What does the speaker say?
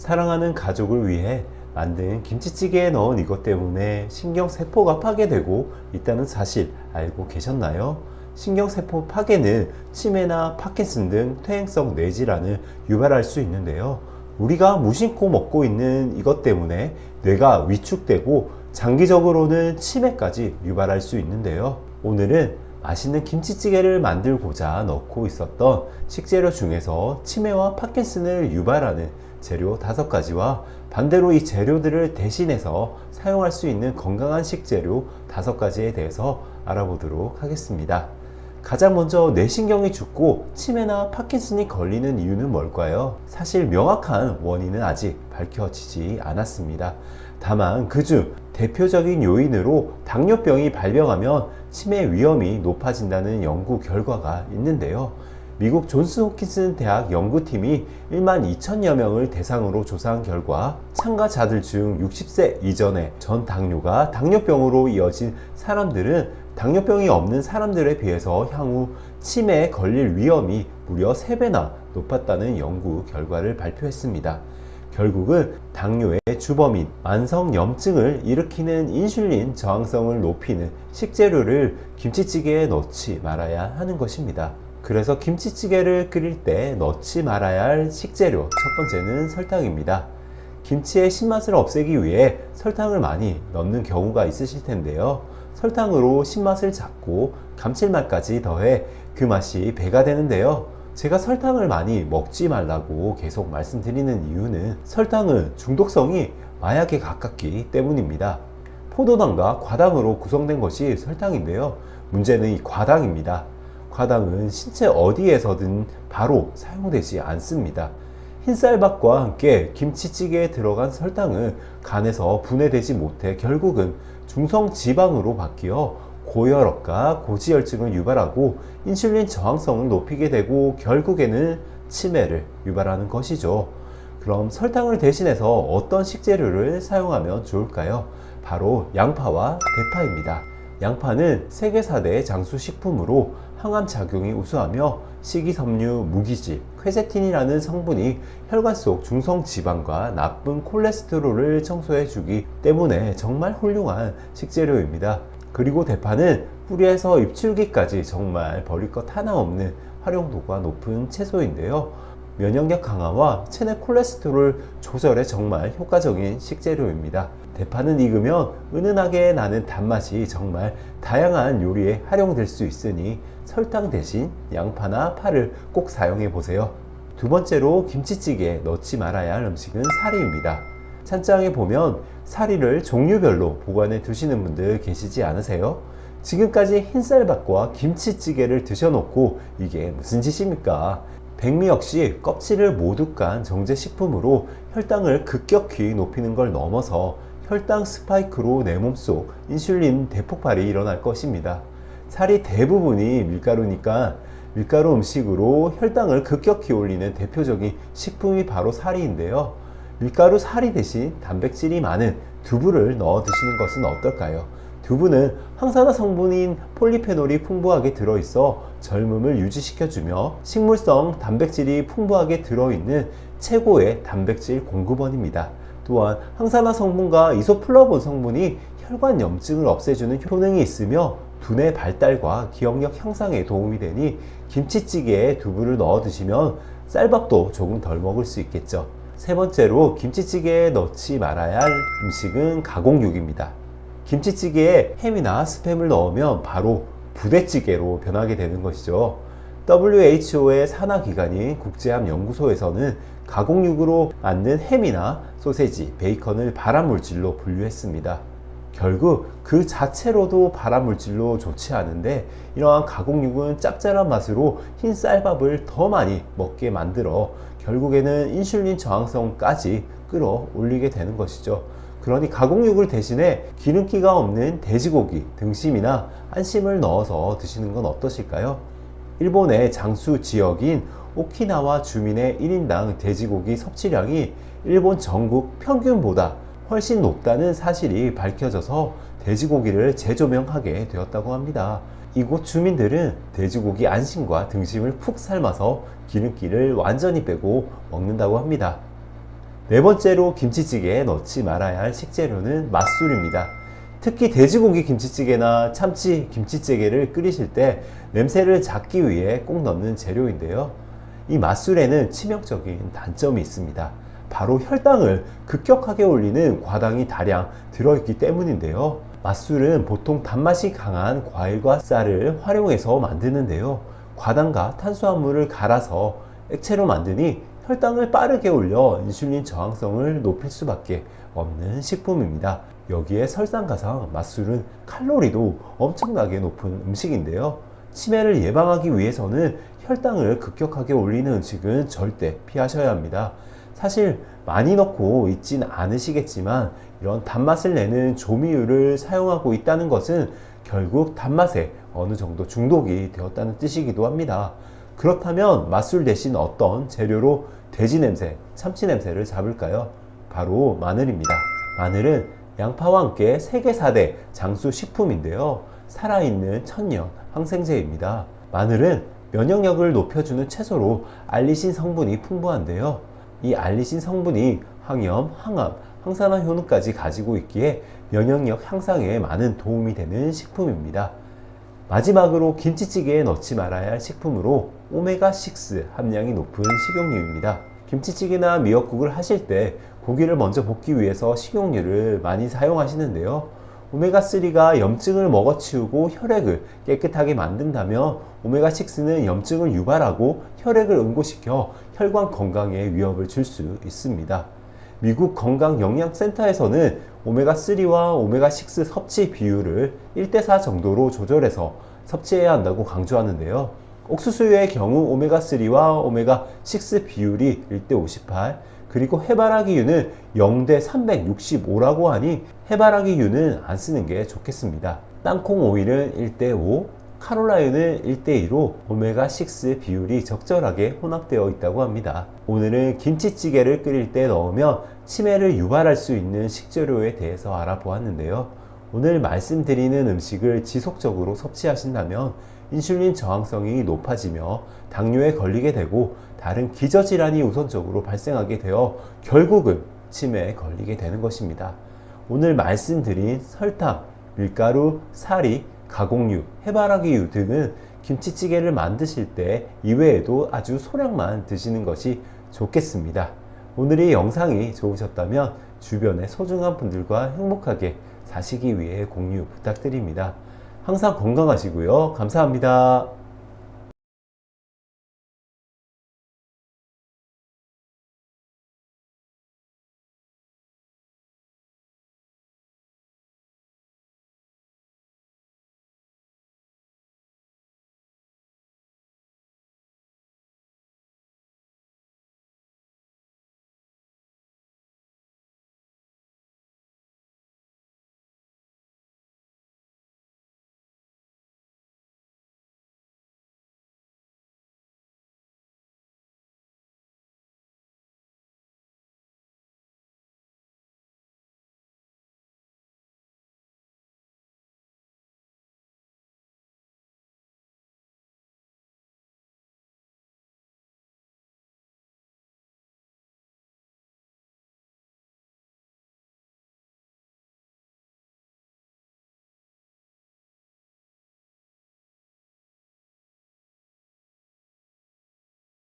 사랑하는 가족을 위해 만든 김치찌개에 넣은 이것 때문에 신경세포가 파괴되고 있다는 사실 알고 계셨나요? 신경세포 파괴는 치매나 파킨슨 등 퇴행성 뇌질환을 유발할 수 있는데요. 우리가 무심코 먹고 있는 이것 때문에 뇌가 위축되고 장기적으로는 치매까지 유발할 수 있는데요. 오늘은 맛있는 김치찌개를 만들고자 넣고 있었던 식재료 중에서 치매와 파킨슨을 유발하는 재료 다섯 가지와 반대로 이 재료들을 대신해서 사용할 수 있는 건강한 식재료 다섯 가지에 대해서 알아보도록 하겠습니다. 가장 먼저 뇌신경이 죽고 치매나 파킨슨이 걸리는 이유는 뭘까요? 사실 명확한 원인은 아직 밝혀지지 않았습니다. 다만 그중 대표적인 요인으로 당뇨병이 발병하면 치매 위험이 높아진다는 연구 결과가 있는데요. 미국 존스 홉킨슨 대학 연구팀이 1만 2천여 명을 대상으로 조사한 결과 참가자들 중 60세 이전에 전 당뇨가 당뇨병으로 이어진 사람들은 당뇨병이 없는 사람들에 비해서 향후 치매에 걸릴 위험이 무려 3배나 높았다는 연구 결과를 발표했습니다. 결국은 당뇨의 주범인 만성 염증을 일으키는 인슐린 저항성을 높이는 식재료를 김치찌개에 넣지 말아야 하는 것입니다. 그래서 김치찌개를 끓일 때 넣지 말아야 할 식재료 첫 번째는 설탕입니다. 김치의 신맛을 없애기 위해 설탕을 많이 넣는 경우가 있으실 텐데요. 설탕으로 신맛을 잡고 감칠맛까지 더해 그 맛이 배가 되는데요. 제가 설탕을 많이 먹지 말라고 계속 말씀드리는 이유는 설탕은 중독성이 마약에 가깝기 때문입니다. 포도당과 과당으로 구성된 것이 설탕인데요. 문제는 이 과당입니다. 과당은 신체 어디에서든 바로 사용되지 않습니다. 흰쌀밥과 함께 김치찌개에 들어간 설탕은 간에서 분해되지 못해 결국은 중성 지방으로 바뀌어 고혈압과 고지혈증을 유발하고 인슐린 저항성을 높이게 되고 결국에는 치매를 유발하는 것이죠. 그럼 설탕을 대신해서 어떤 식재료를 사용하면 좋을까요? 바로 양파와 대파입니다. 양파는 세계 4대 장수 식품으로 항암 작용이 우수하며 식이섬유, 무기질, 퀘세틴이라는 성분이 혈관 속 중성 지방과 나쁜 콜레스테롤을 청소해 주기 때문에 정말 훌륭한 식재료입니다. 그리고 대파는 뿌리에서 잎줄기까지 정말 버릴 것 하나 없는 활용도가 높은 채소인데요. 면역력 강화와 체내 콜레스테롤 조절에 정말 효과적인 식재료입니다. 대파는 익으면 은은하게 나는 단맛이 정말 다양한 요리에 활용될 수 있으니 설탕 대신 양파나 파를 꼭 사용해 보세요. 두 번째로 김치찌개에 넣지 말아야 할 음식은 사리입니다. 찬장에 보면 사리를 종류별로 보관해 두시는 분들 계시지 않으세요? 지금까지 흰쌀밥과 김치찌개를 드셔놓고 이게 무슨 짓입니까? 백미 역시 껍질을 모두 깐 정제식품으로 혈당을 급격히 높이는 걸 넘어서 혈당 스파이크로 내 몸속 인슐린 대폭발이 일어날 것입니다. 살이 대부분이 밀가루니까 밀가루 음식으로 혈당을 급격히 올리는 대표적인 식품이 바로 사리인데요. 밀가루 사리 대신 단백질이 많은 두부를 넣어 드시는 것은 어떨까요? 두부는 항산화 성분인 폴리페놀이 풍부하게 들어있어 젊음을 유지시켜주며 식물성 단백질이 풍부하게 들어있는 최고의 단백질 공급원입니다. 또한 항산화 성분과 이소플라본 성분이 혈관 염증을 없애주는 효능이 있으며 두뇌 발달과 기억력 향상에 도움이 되니 김치찌개에 두부를 넣어 드시면 쌀밥도 조금 덜 먹을 수 있겠죠. 세 번째로 김치찌개에 넣지 말아야 할 음식은 가공육입니다. 김치찌개에 햄이나 스팸을 넣으면 바로 부대찌개로 변하게 되는 것이죠. WHO의 산하기관인 국제암연구소에서는 가공육으로 만든 햄이나 소세지, 베이컨을 발암물질로 분류했습니다. 결국 그 자체로도 발암물질로 좋지 않은데 이러한 가공육은 짭짤한 맛으로 흰 쌀밥을 더 많이 먹게 만들어 결국에는 인슐린 저항성까지 끌어올리게 되는 것이죠. 그러니 가공육을 대신에 기름기가 없는 돼지고기, 등심이나 안심을 넣어서 드시는 건 어떠실까요? 일본의 장수 지역인 오키나와 주민의 1인당 돼지고기 섭취량이 일본 전국 평균보다 훨씬 높다는 사실이 밝혀져서 돼지고기를 재조명하게 되었다고 합니다. 이곳 주민들은 돼지고기 안심과 등심을 푹 삶아서 기름기를 완전히 빼고 먹는다고 합니다. 네 번째로 김치찌개에 넣지 말아야 할 식재료는 맛술입니다. 특히 돼지고기 김치찌개나 참치 김치찌개를 끓이실 때 냄새를 잡기 위해 꼭 넣는 재료인데요. 이 맛술에는 치명적인 단점이 있습니다. 바로 혈당을 급격하게 올리는 과당이 다량 들어있기 때문인데요. 맛술은 보통 단맛이 강한 과일과 쌀을 활용해서 만드는데요. 과당과 탄수화물을 갈아서 액체로 만드니 혈당을 빠르게 올려 인슐린 저항성을 높일 수밖에 없는 식품입니다. 여기에 설상가상 맛술은 칼로리도 엄청나게 높은 음식인데요. 치매를 예방하기 위해서는 혈당을 급격하게 올리는 음식은 절대 피하셔야 합니다. 사실 많이 넣고 있진 않으시겠지만 이런 단맛을 내는 조미유를 사용하고 있다는 것은 결국 단맛에 어느 정도 중독이 되었다는 뜻이기도 합니다. 그렇다면 맛술 대신 어떤 재료로 돼지 냄새, 참치 냄새를 잡을까요? 바로 마늘입니다. 마늘은 양파와 함께 세계 4대 장수 식품인데요. 살아있는 천연 항생제입니다. 마늘은 면역력을 높여주는 채소로 알리신 성분이 풍부한데요. 이 알리신 성분이 항염, 항암, 항산화 효능까지 가지고 있기에 면역력 향상에 많은 도움이 되는 식품입니다. 마지막으로 김치찌개에 넣지 말아야 할 식품으로 오메가6 함량이 높은 식용유입니다. 김치찌개나 미역국을 하실 때 고기를 먼저 볶기 위해서 식용유를 많이 사용하시는데요. 오메가3가 염증을 먹어치우고 혈액을 깨끗하게 만든다면 오메가6는 염증을 유발하고 혈액을 응고시켜 혈관 건강에 위협을 줄 수 있습니다. 미국 건강영양센터에서는 오메가3와 오메가6 섭취 비율을 1대4 정도로 조절해서 섭취해야 한다고 강조하는데요. 옥수수유의 경우 오메가3와 오메가6 비율이 1대58, 그리고 해바라기유는 0대 365라고 하니 해바라기유는 안 쓰는 게 좋겠습니다. 땅콩 오일은 1대 5, 카롤라유는 1대2로 오메가6 비율이 적절하게 혼합되어 있다고 합니다. 오늘은 김치찌개를 끓일 때 넣으면 치매를 유발할 수 있는 식재료에 대해서 알아보았는데요. 오늘 말씀드리는 음식을 지속적으로 섭취하신다면 인슐린 저항성이 높아지며 당뇨에 걸리게 되고 다른 기저질환이 우선적으로 발생하게 되어 결국은 치매에 걸리게 되는 것입니다. 오늘 말씀드린 설탕, 밀가루, 사리, 가공유, 해바라기유 등은 김치찌개를 만드실 때 이외에도 아주 소량만 드시는 것이 좋겠습니다. 오늘의 영상이 좋으셨다면 주변의 소중한 분들과 행복하게 사시기 위해 공유 부탁드립니다. 항상 건강하시고요. 감사합니다.